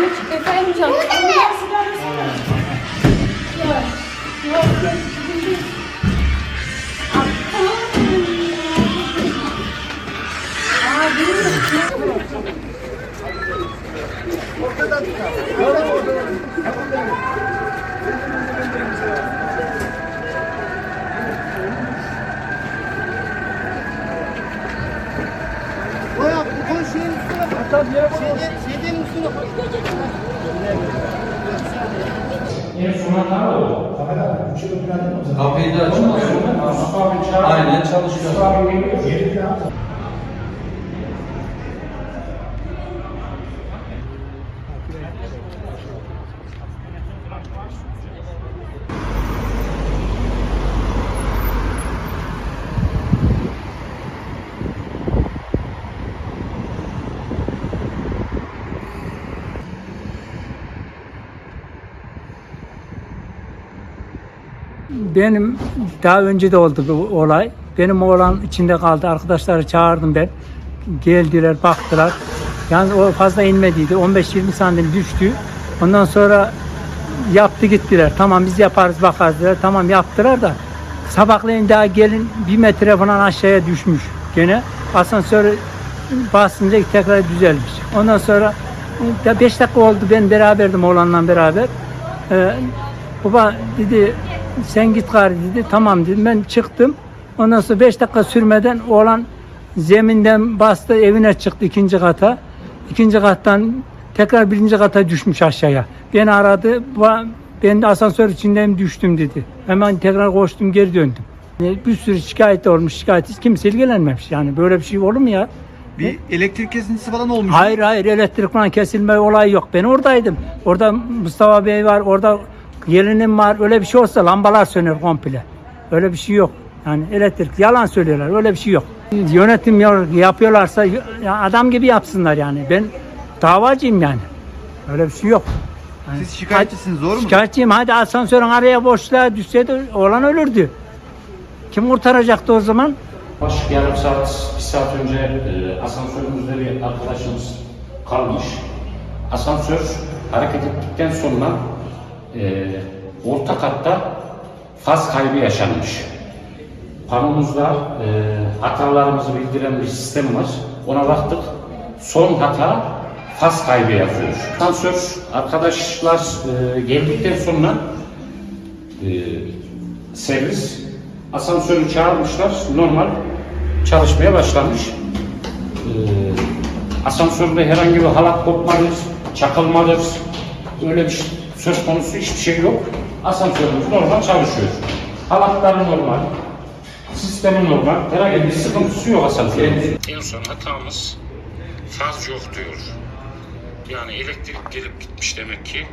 Efendim canım. Koy abi, koy şeyin üstüne. Şeyde, şeydenin üstüne koy. Kapıyı da açmıyor. Aynen çalışıyor. Benim daha önce de oldu bu olay. Benim oğlan içinde kaldı. Arkadaşları çağırdım ben. Geldiler, baktılar. Yani o fazla inmediydi. 15-20 santim düştü. Ondan sonra yaptı gittiler. Tamam biz yaparız bakarız dediler. Tamam yaptılar da sabahleyin daha gelin bir metre falan aşağıya düşmüş gene. Asansör basınca tekrar düzelmiş. Ondan sonra 5 dakika oldu ben beraberdim oğlanla beraber. Ee, baba dedi sen git gari dedi. Tamam dedim. Ben çıktım. Ondan sonra 5 dakika sürmeden oğlan zeminden bastı evine çıktı ikinci kata. İkinci kattan tekrar birinci kata düşmüş aşağıya. Beni aradı. "Ba- Ben de asansör içindeyim düştüm dedi. Hemen tekrar koştum geri döndüm. Bir sürü şikayet olmuş. Şikayet kimse ilgilenmemiş. Yani böyle bir şey olur mu ya? Bir elektrik kesintisi falan olmuş. Hayır hayır elektrik falan kesilme olayı yok. Ben oradaydım. Orada Mustafa Bey var, orada gelinim var. Öyle bir şey olsa lambalar söner komple. Öyle bir şey yok. Yani elektrik yalan söylüyorlar. Öyle bir şey yok. Yönetim ya- yapıyorlarsa ya adam gibi yapsınlar yani. Ben davacıyım yani. Öyle bir şey yok. Yani Siz şikayetçisiniz doğru mu? Şikayetçiyim. Hadi asansörün araya boşluğa düşseydi oğlan ölürdü. Kim kurtaracaktı o zaman? Yaklaşık yarım saat, bir saat önce e, asansörümüzde bir arkadaşımız kalmış. Asansör hareket ettikten sonra e, orta katta faz kaybı yaşanmış. Panomuzda e, hatalarımızı bildiren bir sistem var. Ona baktık. Son hata faz kaybı yazıyor. Asansör arkadaşlar e, geldikten sonra e, servis asansörü çağırmışlar. Normal çalışmaya başlamış. Ee, asansörde herhangi bir halat kopmadır, çakılmadır. Öyle bir şey- söz konusu hiçbir şey yok. Asansörümüz normal çalışıyor. Halatları normal. Sistemi normal. Herhangi bir sıkıntısı yok asansörün. En son hatamız faz yok diyor. Yani elektrik gelip gitmiş demek ki.